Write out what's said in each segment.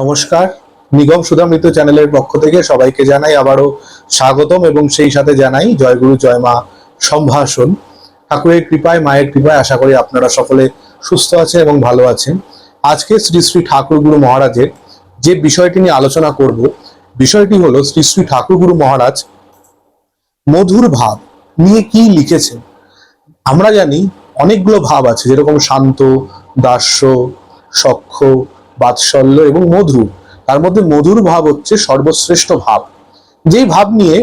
নমস্কার। নিগম সুধামৃত চ্যানেলের পক্ষ থেকে সবাইকে জানাই আবারও স্বাগতম এবং সেই সাথে জানাই জয়গুরু জয় মা সম্ভাষণ। ঠাকুরের কৃপায়, মায়ের কৃপায় আশা করি আপনারা সকলে সুস্থ আছেন এবং ভালো আছেন। আজকে শ্রী শ্রী ঠাকুর গুরু মহারাজের যে বিষয়টি নিয়ে আলোচনা করব, বিষয়টি হলো শ্রী শ্রী ঠাকুর গুরু মহারাজ মধুর ভাব নিয়ে কি লিখেছেন। আমরা জানি অনেকগুলো ভাব আছে, যেরকম শান্ত, দাস্য সখ্য বাৎসল্য এবং মধুর। তার মধ্যে মধুর ভাব হচ্ছে সর্বশ্রেষ্ঠ ভাব। যেই ভাব নিয়ে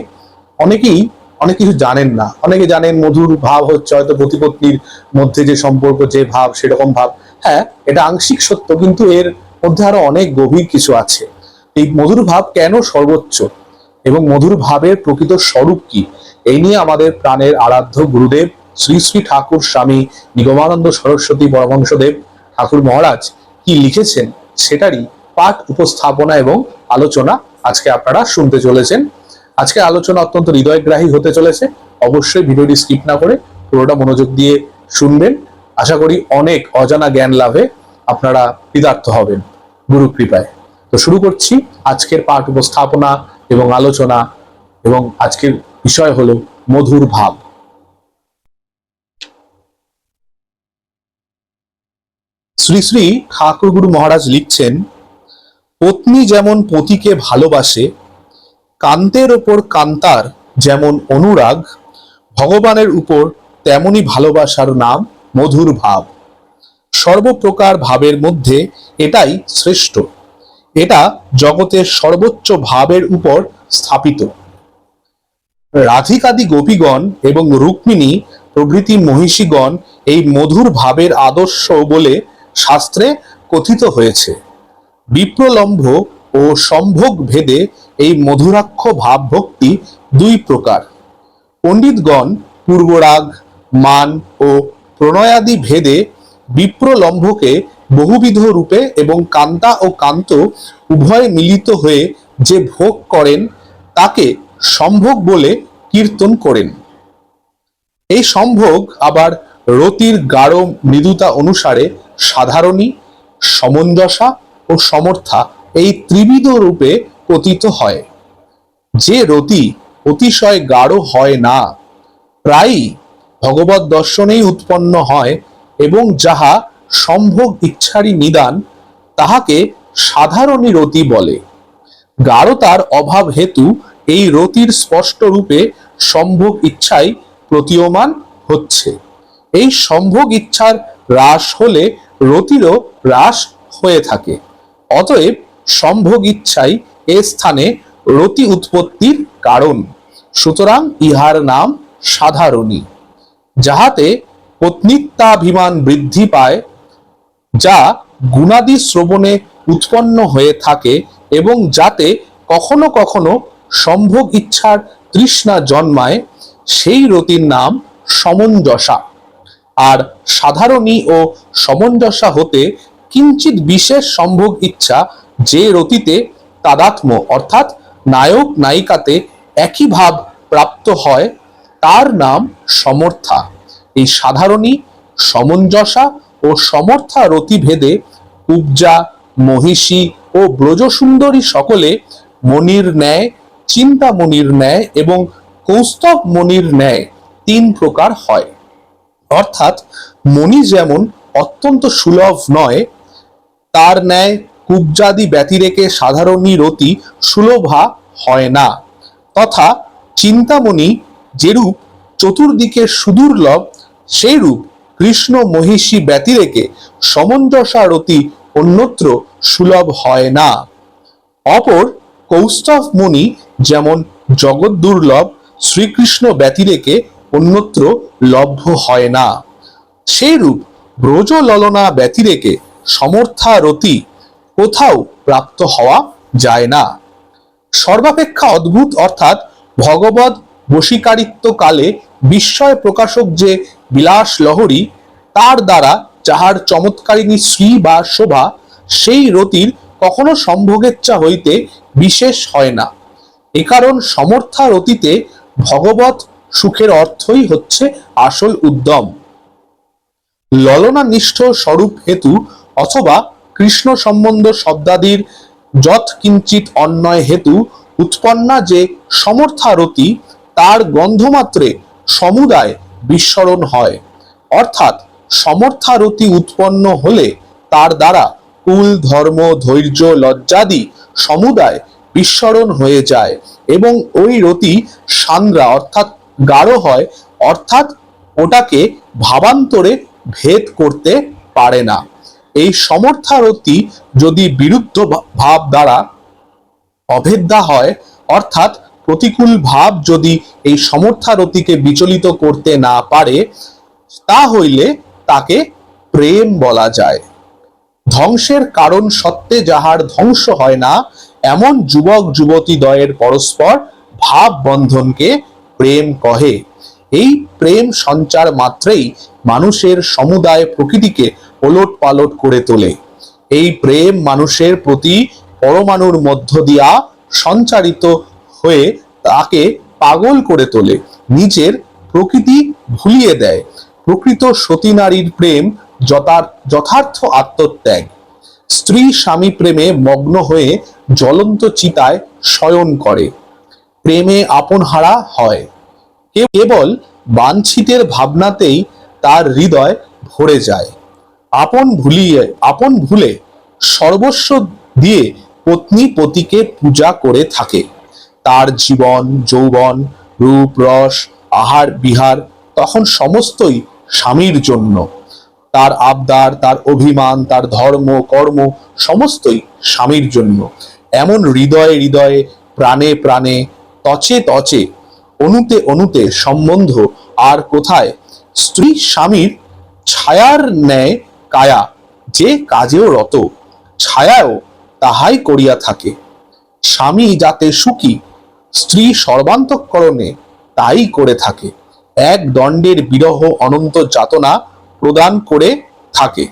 অনেকেই অনেক কিছু জানেন না। অনেকে জানেন মধুর ভাব হচ্ছে হয়তো পতিপত্নীর মধ্যে যে সম্পর্ক, যে ভাব, সেরকম ভাব। হ্যাঁ এটা আংশিক সত্য, কিন্তু এর মধ্যে আরও অনেক গভীর কিছু আছে। এই মধুর ভাব কেন সর্বোচ্চ? এবং মধুর ভাবের প্রকৃত স্বরূপ কি? এই নিয়ে আমাদের প্রাণের আরাধ্য গুরুদেব শ্রী শ্রী ঠাকুর স্বামী নিগমানন্দ সরস্বতী পরমংশদেব ঠাকুর মহারাজ কি লিখেছেন? সেটারই পাঠ, উপস্থাপনা এবং আলোচনা আজকে আপনারা শুনতে চলেছেন। আজকে আলোচনা অত্যন্ত হৃদয়গ্রাহী হতে চলেছে। অবশ্যই ভিডিওটি স্কিপ না করে পুরোটা মনোযোগ দিয়ে শুনবেন। আশা করি অনেক অজানা জ্ঞান লাভে আপনারা কৃতার্থ হবেন গুরু কৃপায়। তো শুরু করছি। আজকের পাঠ, উপস্থাপনা এবং আলোচনা এবং আজকের বিষয় হলো মধুর ভাব। শ্রী শ্রী ঠাকুর গুরু মহারাজ লিখছেন, পত্নী যেমন পতিকে ভালোবাসে, কান্তের ওপর কান্তার যেমন অনুরাগ, ভগবানের উপর তেমনি ভালোবাসার নাম মধুর ভাব। সর্বপ্রকার ভাবের মধ্যে এটাই শ্রেষ্ঠ। এটা জগতের সর্বোচ্চ ভাবের উপর স্থাপিত। রাধিকাদি গোপীগণ এবং রুক্মিণী প্রভৃতি মহিষীগণ এই মধুর ভাবের আদর্শ বলে শাস্ত্রে কথিত হয়েছে। বিপ্রলম্ভ ও সম্ভোগ ভেদে এই মধুরাক্ষ ভাব ভক্তি দুই প্রকার। পণ্ডিতগণ পূর্বরাগ, মান ও প্রণয়াদি ভেদে বিপ্রলম্ভকে বহুবিধ রূপে এবং কান্তা ও কান্ত উভয় মিলিত হয়ে যে ভোগ করেন, তাকে সম্ভোগ বলে কীর্তন করেন। এই সম্ভোগ আবার রতির গাঢ় মৃদুতা অনুসারে সাধারণী সমঞ্জসা ও সমর্থা এই ত্রিবিধ রূপে পতিত হয়। যে রতি অতিশয় গাঢ় হয় না, প্রায়ই ভগবত দর্শনেই উৎপন্ন হয় এবং যাহা সম্ভোগ ইচ্ছারই নিদান, তাহাকে সাধারণী রতি বলে। গাঢ়তার অভাব হেতু এই রতির স্পষ্ট রূপে সম্ভোগ ইচ্ছাই প্রতীয়মান হচ্ছে। এই সম্ভোগ ইচ্ছার হ্রাস হলে রতিরও হ্রাস হয়ে থাকে। অতএব সম্ভোগ ইচ্ছাই এ স্থানে রতি উৎপত্তির কারণ। সুতরাং ইহার নাম সাধারণী। যাহাতে পত্নিত্বাভিমান বৃদ্ধি পায়, যা গুণাদি শ্রবণে উৎপন্ন হয়ে থাকে এবং যাতে কখনো কখনো সম্ভোগ ইচ্ছার তৃষ্ণা জন্মায়, সেই রতির নাম সমঞ্জসা। আর সাধারণী ও সমঞ্জসা হতে কিঞ্চিত বিশেষ সম্ভোগ ইচ্ছা যে রতিতে তাদাত্ম, অর্থাৎ নায়ক নায়িকাতে একই ভাব প্রাপ্ত হয়, তার নাম সমর্থা। এই সাধারণী, সমঞ্জসা ও সমর্থা রতি ভেদে উপজা মহিষী ও ব্রজসুন্দরী সকলে মনির ন্যায় চিন্তা চিন্তামণির ন্যায় এবং কৌস্তব মনির ন্যায় তিন প্রকার হয়। অর্থাৎ মণি যেমন অত্যন্ত সুলভ নয়, তার ন্যায় কুবজাদি ব্যতিরেকে সাধারণী রতি সুলভা হয় না। তথা চিন্তামণি যেরূপ চতুর্দিকে সুদুর্লভ সেইরূপ কৃষ্ণ মহিষী ব্যতিরেকে সমঞ্জসা রতি অন্যত্র সুলভ হয় না। অপর কৌস্তভ মুনি যেমন জগৎ দুর্লভ, শ্রীকৃষ্ণ ব্যতিরেকে অন্যত্র লভ্য হয় না। সেইরূপ ব্রজ ললনা ব্যতিরেকে সমর্থা রতি কোথাও প্রাপ্ত হওয়া যায় না। সর্বাপেক্ষা অদ্ভুত অর্থাৎ ভগবত বশীকারিত্ব কালে বিস্ময় প্রকাশক যে বিলাস লহরী, তার দ্বারা যাহার চমৎকারিণী শ্রী বা শোভা, সেই রতির কখনো সম্ভোগেচ্ছা হইতে বিশেষ হয় না। এ কারণ সমর্থা রতিতে ভগবত সুখের অর্থই হচ্ছে আসল উদ্যম। ললনানিষ্ঠ স্বরূপ হেতু অথবা কৃষ্ণ সম্বন্ধ শব্দাদির যৎ কিঞ্চিত অন্যয় হেতু উৎপন্না যে সমর্থারতি, তার গন্ধমাত্রে সমুদায় বিস্মরণ হয়। অর্থাৎ সমর্থারতি উৎপন্ন হলে তার দ্বারা কুল, ধর্ম, ধৈর্য, লজ্জাদি সমুদায় বিস্মরণ হয়ে যায় এবং ওই রতি সান্দ্রা, অর্থাৎ গাঢ় হয়, অর্থাৎ ওটাকে ভাবান্তরে ভেদ করতে পারে না। এই সমর্থারতি যদি বিরুদ্ধ ভাব দ্বারা অভেদ্যা হয়, অর্থাৎ প্রতিকূল ভাব যদি এই সমর্থারতিকে বিচলিত করতে না পারে, তা হইলে তাকে প্রেম বলা যায়। ধ্বংসের কারণ সত্ত্বে যাহার ধ্বংস হয় না, এমন যুবক যুবতী দ্বয়ের পরস্পর ভাব বন্ধনকে প্রেম কহে। এই প্রেম সঞ্চার মাত্রেই মানুষের সমুদায় প্রকৃতিকে ওলট পালট করে তোলে। এই প্রেম মানুষের প্রতি পরমাণুর মধ্য দিয়া সঞ্চারিত হয়ে তাকে পাগল করে তোলে, নিজের প্রকৃতি ভুলিয়ে দেয়। প্রকৃত সতী নারীর প্রেম যথার- যথার্থ আত্মত্যাগ। স্ত্রী স্বামী প্রেমে মগ্ন হয়ে জ্বলন্ত চিতায় শয়ন করে। প্রেমে আপনহারা হয়। কেবল বাঞ্ছিতের ভাবনাতেই তার হৃদয় ভরে যায়। আপন ভুলিয়ে, আপন ভুলে সর্বস্ব দিয়ে পত্নী পতিকে পূজা করে থাকে। তার জীবন, যৌবন, রূপ, রস, আহার, বিহার তখন সমস্তই স্বামীর জন্য। তার আবদার, তার অভিমান, তার ধর্ম, কর্ম সমস্তই স্বামীর জন্য। এমন হৃদয়ে হৃদয়ে, প্রাণে প্রাণে তচে তচে অনুতে অনুতে সম্বন্ধ, আর কোথায়? স্ত্রী স্বামীর ছায়ার ন্যায় কায়া, যে কাজেও রত, ছায়াও তাহাই করিয়া থাকে। স্বামী যাতে সুখী, স্ত্রী সর্বান্তকরণে তাই করে থাকে। এক দণ্ডের বিরহ অনন্ত যাতনা প্রদান করে থাকে।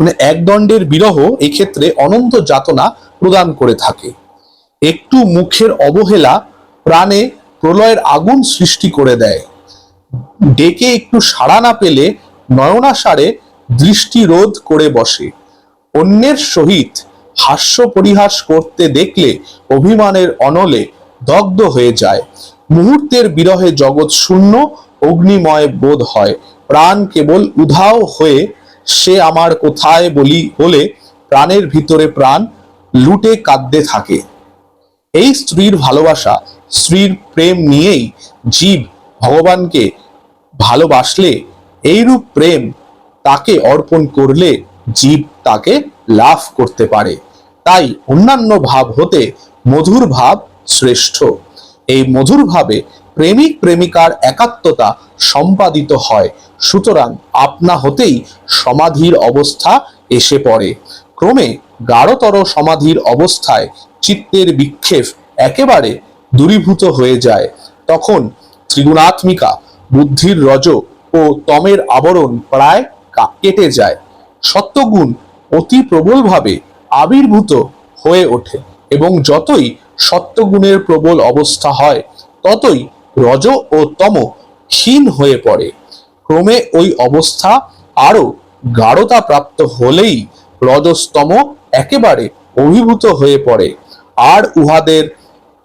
মানে এক দণ্ডের বিরহ এক্ষেত্রে অনন্ত যাতনা প্রদান করে থাকে। একটু মুখের অবহেলা প্রাণে প্রলয়ের আগুন সৃষ্টি করে দেয়। ডেকে একটু সাড়া না পেলে নয়নাসারে দৃষ্টি রোধ করে বসে। অন্যের সহিত হাস্য পরিহাস করতে দেখলে অভিমানের অনলে দগ্ধ হয়ে যায়। মুহূর্তের বিরহে জগৎ শূন্য, অগ্নিময় বোধ হয়। প্রাণ কেবল উধাও হয়ে, সে আমার কোথায় বলি? বলে প্রাণের ভিতরে প্রাণ লুটে কাঁদতে থাকে। এই স্ত্রীর ভালোবাসা, স্ত্রীর প্রেম নিয়েই জীব ভগবানকে ভালোবাসলে, এইরূপ প্রেম তাকে অর্পণ করলে জীব তাকে লাভ করতে পারে। তাই অন্যান্য ভাব হতে মধুর ভাব শ্রেষ্ঠ। এই মধুর ভাবে প্রেমিক প্রেমিকার একাত্মতা সম্পাদিত হয়। সুতরাং আপনা হতেই সমাধির অবস্থা এসে পড়ে। ক্রমে গাঢ়তর সমাধির অবস্থায় চিত্তের বিক্ষেপ একেবারে দূরীভূত হয়ে যায়। তখন ত্রিগুণাত্মিকা বুদ্ধির রজ ও তমের আবরণ প্রায় কেটে যায়। সত্যগুণ অতি প্রবলভাবে আবির্ভূত হয়ে ওঠে এবং যতই সত্যগুণের প্রবল অবস্থা হয়, ততই রজ ও তম ক্ষীণ হয়ে পড়ে। ক্রমে ওই অবস্থা আরও গাঢ়তা প্রাপ্ত হলেই রজস্তম একেবারে অভিভূত হয়ে পড়ে। আর উহাদের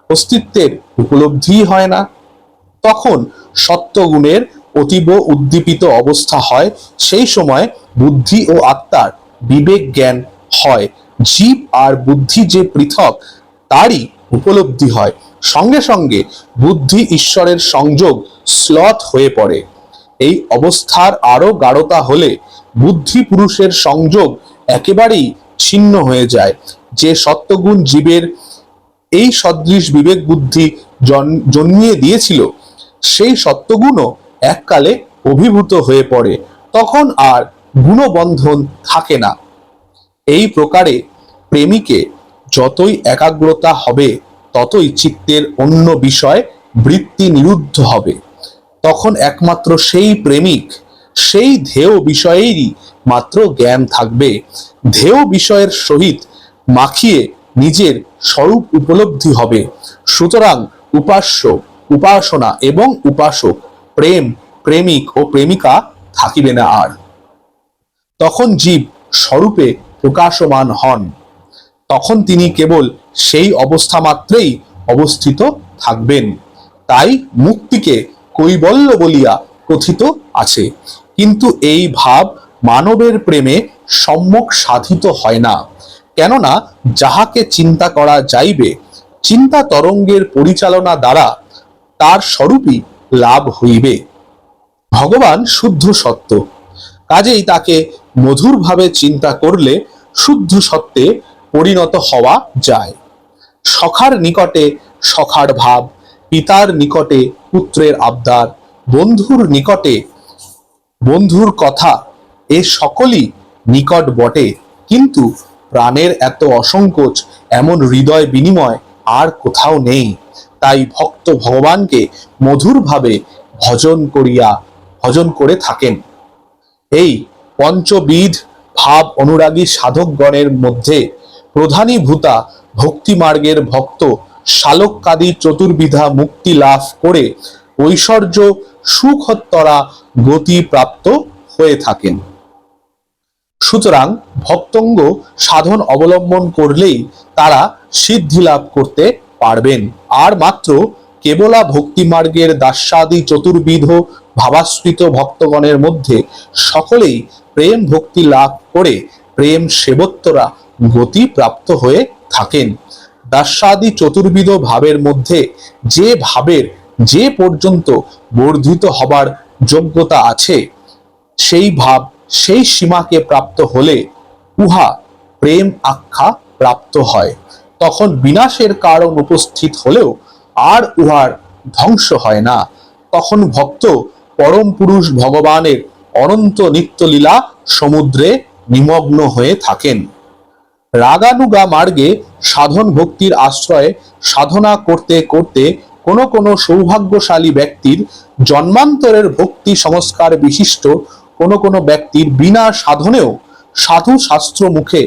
অস্তিত্বের উপলব্ধি হয় না। তখন সত্যগুণের অতীব উদ্দীপিত অবস্থা হয়। সেই সময় বুদ্ধি ও আত্মার বিবেক জ্ঞান হয়। জীব আর বুদ্ধি যে পৃথক, তারই উপলব্ধি হয়। সঙ্গে সঙ্গে বুদ্ধি ঈশ্বরের সংযোগ স্লথ হয়ে পড়ে। এই অবস্থার আরও গাঢ়তা হলে বুদ্ধি পুরুষের সংযোগ একেবারেই ছিন্ন হয়ে যায়। যে সত্যগুণ জীবের এই সদৃশ বিবেক বুদ্ধি জন- জন্মিয়ে দিয়েছিল, সেই সত্যগুণও এককালে অভিভূত হয়ে পড়ে। তখন আর গুণবন্ধন থাকে না। এই প্রকারে প্রেমিকে যতই একাগ্রতা হবে, ততই চিত্তের অন্য বিষয় বৃত্তি নিরুদ্ধ হবে। তখন একমাত্র সেই প্রেমিক, সেই ধেয় বিষয়েরই মাত্র জ্ঞান থাকবে। ধেয় বিষয়ের সহিত মাখিয়ে নিজের স্বরূপ উপলব্ধি হবে। সুতরাং উপাস্য, উপাসনা এবং উপাসক, প্রেম, প্রেমিক ও প্রেমিকা থাকিবে না আর। তখন জীব স্বরূপে প্রকাশমান হন। তখন তিনি কেবল সেই অবস্থা মাত্রেই অবস্থিত থাকবেন। তাই মুক্তিকে কৈবল্য বলিয়া কথিত আছে। কিন্তু এই ভাব মানবের প্রেমে সম্যক সাধিত হয় না। কেননা যাহাকে চিন্তা করা যাইবে, চিন্তা তরঙ্গের পরিচালনা দ্বারা তার স্বরূপই লাভ হইবে। ভগবান শুদ্ধ সত্য। কাজেই তাকে মধুরভাবে চিন্তা করলে শুদ্ধ সত্ত্বে পরিণত হওয়া যায়। সখার নিকটে সখার ভাব, পিতার নিকটে পুত্রের আবদার, বন্ধুর নিকটে বন্ধুর কথা এ সকলই নিকট বটে। কিন্তু প্রাণের এত অসংকোচ, এমন হৃদয় বিনিময় আর কোথাও নেই। তাই ভক্ত ভগবানকে মধুরভাবে ভজন করিয়া, ভজন করে থাকেন। এই পঞ্চবিধ ভাব অনুরাগী সাধকগণের মধ্যে প্রধানীভূতা ভক্তি মার্গের ভক্ত শালকাদি চতুর্বিধা মুক্তি লাভ করে ঐশ্বর্য সুখত্তরা গতি প্রাপ্ত হয়ে থাকেন। সুতরাং ভক্তঙ্গ সাধন অবলম্বন করলেই তারা সিদ্ধি লাভ করতে পারবেন। আর মাত্র কেবলা ভক্তি মার্গের দাস্যাদি চতুর্বিধ ভাবাশ্রিত ভক্তগণের মধ্যে সকলেই প্রেম ভক্তি লাভ করে প্রেম সেবত্তরা গতি প্রাপ্ত হয়ে থাকেন। দাস্যাদি চতুর্বিধ ভাবের মধ্যে যে ভাবের যে পর্যন্ত বর্ধিত হবার যোগ্যতা আছে, সেই ভাব সেই সীমাকে প্রাপ্ত হলে উহা প্রেম আখ্যা প্রাপ্ত হয়। তখন বিনাশের কারণ উপস্থিত হলেও আর উহার ধ্বংস হয় না। তখন ভক্ত পরম পুরুষ ভগবানের অনন্ত নিত্যলীলা সমুদ্রে নিমগ্ন হয়ে থাকেন। রাগানুগা মার্গে সাধন ভক্তির আশ্রয়ে সাধনা করতে করতে কোনো কোনো সৌভাগ্যশালী ব্যক্তির জন্মান্তরের ভক্তি সংস্কার বিশিষ্ট কোনো কোনো ব্যক্তির বিনা সাধনেও সাধু শাস্ত্র মুখে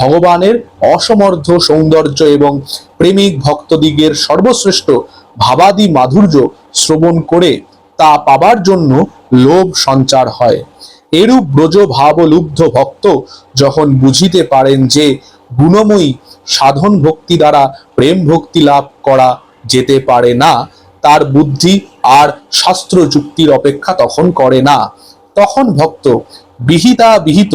ভগবানের অসমর্থ সৌন্দর্য এবং প্রেমিক ভক্তদিগের সর্বশ্রেষ্ঠ ভাবাদি মাধুর্য শ্রবণ করে তা পাবার জন্য লোভ সঞ্চার হয়। এরূপ ব্রজ ভাবলুব্ধ ভক্ত যখন বুঝিতে পারেন যে গুণময়ী সাধন ভক্তি দ্বারা প্রেম ভক্তি লাভ করা যেতে পারে না, তার বুদ্ধি আর শাস্ত্র যুক্তির অপেক্ষা তখন করে না। তখন ভক্ত বিহিতা বিহিত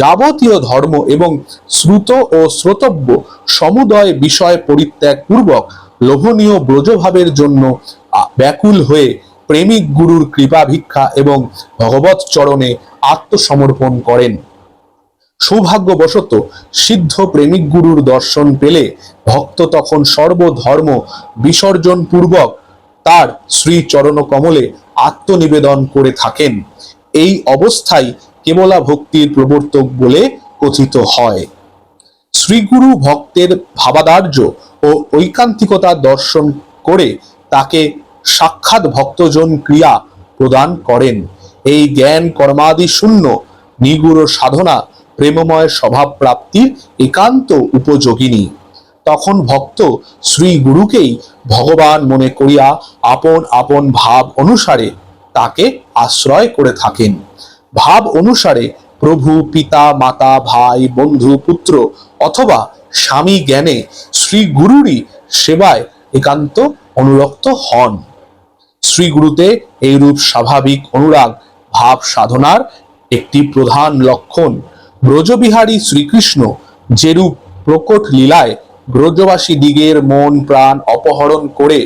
যাবতীয় ধর্ম এবং শ্রুত ও শ্রোতব্য সমুদয় বিষয় পরিত্যাগ পূর্বক লোভনীয় ব্রজভাবের জন্য ব্যাকুল হয়ে প্রেমিক গুরুর কৃপা ভিক্ষা এবং ভগবত চরণে আত্মসমর্পণ করেন। সৌভাগ্যবশত সিদ্ধ প্রেমিক গুরুর দর্শন পেলে ভক্ত তখন সর্বধর্ম বিসর্জন পূর্বক তার শ্রী চরণ কমলে আত্মনিবেদন করে থাকেন। এই অবস্থাই কেবলা ভক্তির প্রবর্তক বলে কথিত হয়। শ্রীগুরু ভক্তের ভাবাদার্য ও ঐকান্তিকতা দর্শন করে তাকে সাক্ষাৎ ভক্তজন ক্রিয়া প্রদান করেন। এই জ্ঞান কর্মাদি শূন্য নিগুড় সাধনা প্রেমময় স্বভাব প্রাপ্তির একান্ত উপযোগিনী। তখন ভক্ত শ্রী গুরুকেই ভগবান মনে করিয়া আপন আপন ভাব অনুসারে তাকে আশ্রয় করে থাকেন। ভাব অনুসারে প্রভু, পিতা, মাতা, ভাই, বন্ধু, পুত্র অথবা স্বামী জ্ঞানে শ্রী গুরুরই সেবায় একান্ত অনুরক্ত হন। শ্রী গুরুতে এইরূপ স্বাভাবিক অনুরাগ, ভাব সাধনার একটি প্রধান লক্ষণ। ব্রজবিহারী শ্রীকৃষ্ণ যেরূপ প্রকট লীলায় ব্রজবাসী দিগের মন প্রাণ অপহরণ করে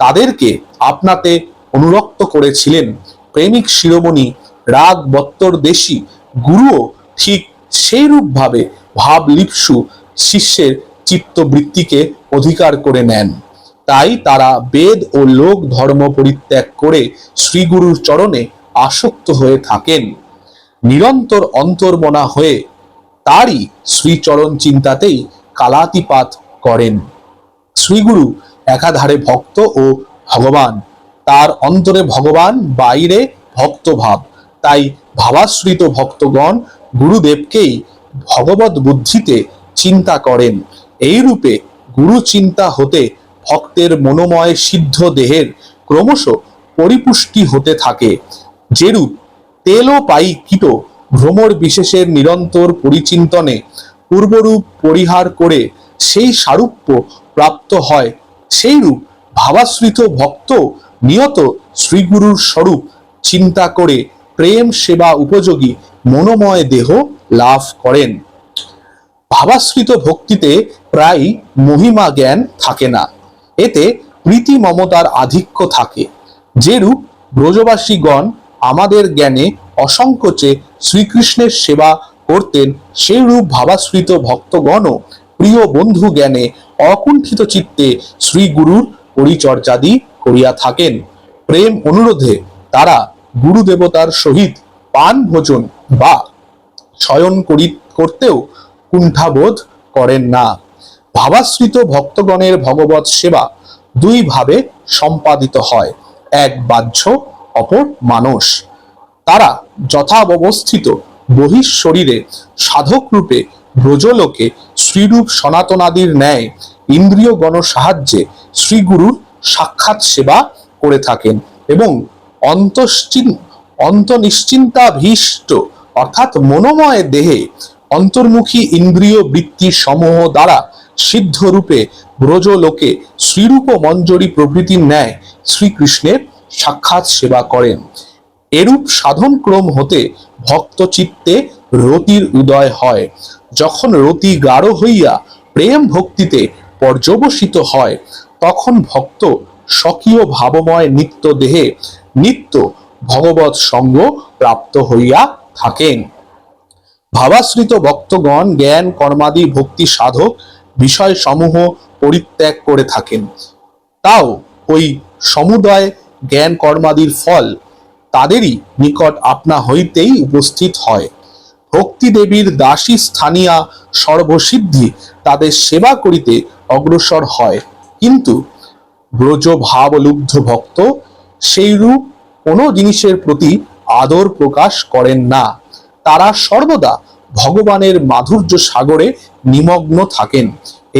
তাদেরকে আপনাতে অনুরক্ত করেছিলেন। প্রেমিক শিরোমণি রাগ বত্তর দেশি গুরুও ঠিক সেইরূপ ভাবে ভাব লিপসু শিষ্যের চিত্তবৃত্তিকে অধিকার করে নেন। তাই তারা বেদ ও লোক ধর্ম পরিত্যাগ করে শ্রীগুরুর চরণে আসক্ত হয়ে থাকেন। নিরন্তর অন্তর্মনা হয়ে তারই শ্রীচরণ চিন্তাতেই কালাতিপাত করেন। শ্রীগুরু একাধারে ভক্ত ও ভগবান। তার অন্তরে ভগবান, বাইরে ভক্তভাব। তাই ভাবাশ্রিত ভক্তগণ গুরুদেবকেই ভগবত বুদ্ধিতে চিন্তা করেন। এই রূপে গুরু চিন্তা হতে ভক্তের মনোময় সিদ্ধ দেহের ক্রমশ পরিপুষ্টি হতে থাকে। যেরূপ তেল পাই কীট, ভ্রমর বিশেষের নিরন্তর পরিচিন্তনে পূর্বরূপ পরিহার করে সেই সারূপ্য প্রাপ্ত হয়। সেই রূপ ভাবাশ্রিত ভক্ত নিয়ত শ্রীগুরুর স্বরূপ, চিন্তা করে প্রেম সেবা উপযোগী মনোময় দেহ লাভ করেন। ভাবাশ্রিত ভক্তিতে প্রায় মহিমা জ্ঞান থাকে না। এতে প্রীতি মমতার আধিক্য থাকে। যেরূপ ব্রজবাসীগণ আমাদের জ্ঞানে অসংকোচে শ্রীকৃষ্ণের সেবা করতেন সেই রূপ ভাবাশ্রিত ভক্তগণও প্রিয় বন্ধু জ্ঞানে অকুণ্ঠিত চিত্তে শ্রীগুরুর পরিচর্যাদি করিয়া থাকেন। প্রেম অনুরোধে তারা গুরু দেবতার সহিত পান ভোজন বা শয়ন করি, করতেও কুণ্ঠাবোধ করেন না। ভাবাশ্রিত ভক্তগণের ভগবত সেবা দুই ভাবে সম্পাদিত হয়। এক বাহ্য, অপর মানস। তারা যথাবস্থিত বহিঃ শরীরে সাধক রূপে ব্রজলোকে শ্রীরূপ সনাতনাদির ন্যায় ইন্দ্রিয় গণ সাহায্যে শ্রীগুরুর সাক্ষাৎ সেবা করে থাকেন এবং অন্তশ্চিন অন্তনিশ্চিন্তাভীষ্ট, অর্থাৎ মনোময় দেহে অন্তর্মুখী ইন্দ্রিয় বৃত্তি সমূহ দ্বারা সিদ্ধ রূপে ব্রজলোকে শ্রীরূপ মঞ্জরি প্রভৃতির ন্যায় শ্রীকৃষ্ণের সাক্ষাৎ সেবা করেন। এরূপ সাধন ক্রম হতে ভক্ত চিত্তে রতির উদয় হয়। যখন রতি গাঢ় হইয়া প্রেম ভক্তিতে পর্যবসিত হয়, তখন ভক্ত স্বকীয় ভাবময় নিত্য দেহে নিত্য ভগবত সঙ্গ প্রাপ্ত হইয়া থাকেন। ভাবাশ্রিত ভক্তগণ, জ্ঞান, কর্মাদি, ভক্তি সাধক বিষয় সমূহ পরিত্যাগ করে থাকেন। তাও ওই সমুদয় জ্ঞান কর্মাদির ফল তাদেরই নিকট আপনা হইতেই উপস্থিত হয়। ভক্তি দেবীর দাসী স্থানীয়া সর্বসিদ্ধি তাদের সেবা করিতে অগ্রসর হয়। কিন্তু ব্রজ ভাবলুব্ধ ভক্ত সেইরূপ কোনো জিনিসের প্রতি আদর প্রকাশ করেন না। তারা সর্বদা ভগবানের মাধুর্য সাগরে নিমগ্ন থাকেন।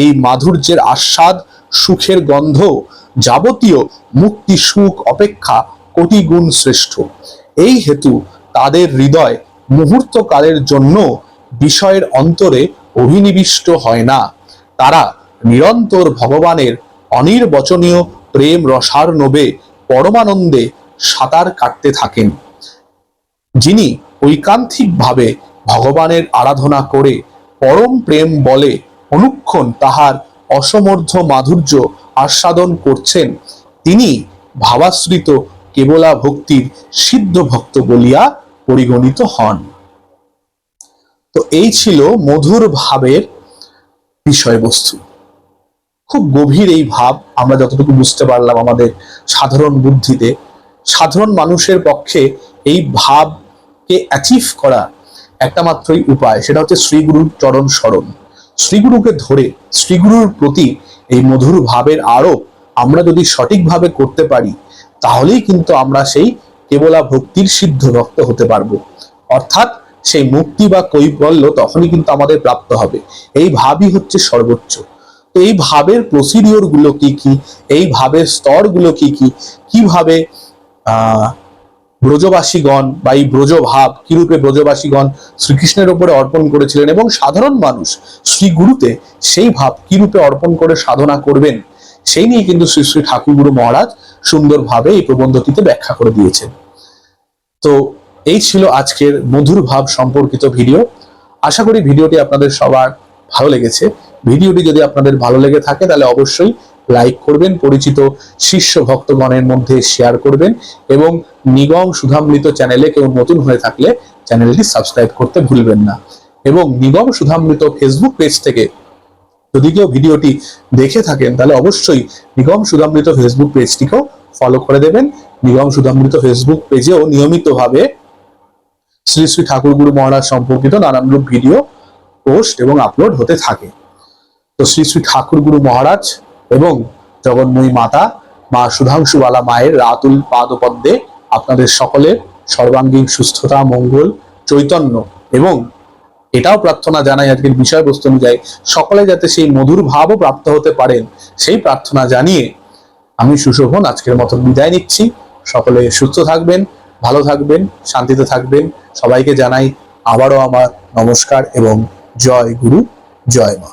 এই মাধুর্যের আস্বাদ, সুখের গন্ধ যাবতীয় মুক্তি সুখ অপেক্ষা কোটি গুণ শ্রেষ্ঠ। এই হেতু তাদের হৃদয় মুহূর্তকালের জন্য বিষয়ের অন্তরে অভিনিবিষ্ট হয় না। তারা নিরন্তর ভগবানের অনির্বচনীয় প্রেম রসার্ণবে পরমানন্দে সাঁতার কাটতে থাকেন। যিনি ঐকান্তিকভাবে ভগবানের আরাধনা করে পরম প্রেম বলে অনুক্ষণ তাহার অসমর্থ মাধুর্য আস্বাদন করছেন, তিনি ভাবাশ্রিত কেবলা ভক্তির সিদ্ধ ভক্ত বলিয়া পরিগণিত হন। তো এই ছিল মধুর ভাবের বিষয়বস্তু। খুব গভীর এই ভাব, আমরা যতটুকু বুঝতে পারলাম আমাদের সাধারণ বুদ্ধিতে, সাধারণ মানুষের পক্ষে এই ভাবকে অ্যাচিভ করা একটা মাত্রই উপায়, সেটা হচ্ছে শ্রীগুরুর চরণ স্মরণ। শ্রীগুরুকে ধরে, শ্রীগুরুর প্রতি এই মধুর ভাবের আরোপ আমরা যদি সঠিকভাবে করতে পারি, তাহলেই কিন্তু আমরা সেই কেবলা ভক্তির সিদ্ধ ভক্ত হতে পারব। অর্থাৎ সেই মুক্তি বা কৈবল্য তখনই কিন্তু আমাদের প্রাপ্ত হবে। এই ভাবই হচ্ছে সর্বোচ্চ। তো এই ভাবের প্রসিডিওরগুলো কি কি? এই ভাবের স্তরগুলো কি কি? কীভাবে ব্রজবাসীগণ বা এই ব্রজভাব কিরূপে ব্রজবাসীগণ শ্রীকৃষ্ণের উপরে অর্পণ করেছিলেন এবং সাধারণ মানুষ শ্রী গুরুতে সেই ভাব কিরূপে অর্পণ করে সাধনা করবেন? সেই নিয়ে কিন্তু শ্রী শ্রী ঠাকুর গুরু মহারাজ সুন্দরভাবে এই প্রবন্ধটিতে ব্যাখ্যা করে দিয়েছেন। তো এই ছিল আজকের মধুর ভাব সম্পর্কিত ভিডিও। আশা করি ভিডিওটি আপনাদের সবার ভালো লেগেছে। ভিডিওটি যদি আপনাদের ভালো লেগে থাকে তাহলে অবশ্যই লাইক করবেন, পরিচিত শিষ্য ভক্তগণের মধ্যে শেয়ার করবেন এবং নিগম সুধামৃত চ্যানেলে কেউ নতুন হয়ে থাকলে চ্যানেলটি সাবস্ক্রাইব করতে ভুলবেন না। এবং নিগম সুধামৃত ফেসবুক পেজ থেকে যদি কেউ ভিডিওটি দেখে থাকেন, তাহলে অবশ্যই নিগম সুধামৃত ফেসবুক পেজটিকেও ফলো করে দেবেন। নিগম সুধামৃত ফেসবুক পেজেও নিয়মিতভাবে শ্রী শ্রী ঠাকুর গুরু মহারাজ সম্পর্কিত নানান রূপ ভিডিও পোস্ট এবং আপলোড হতে থাকে। তো শ্রী শ্রী ঠাকুর গুরু মহারাজ এবং জগন্ময়ী মাতা, মা সুধাংশুবালা মায়ের রাতুল পাদপদ্মে আপনাদের সকলের সর্বাঙ্গীন সুস্থতা, মঙ্গল, চৈতন্য এবং এটাও প্রার্থনা জানাই আজকের বিষয়বস্তু অনুযায়ী। সকলে যাতে সেই মধুর ভাবও প্রাপ্ত হতে পারেন, সেই প্রার্থনা জানিয়ে আমি সুশোভন আজকের মতন বিদায় নিচ্ছি। সকলে সুস্থ থাকবেন, ভালো থাকবেন, শান্তিতে থাকবেন। সবাইকে জানাই আবারও আমার নমস্কার এবং জয় গুরু, জয় মা।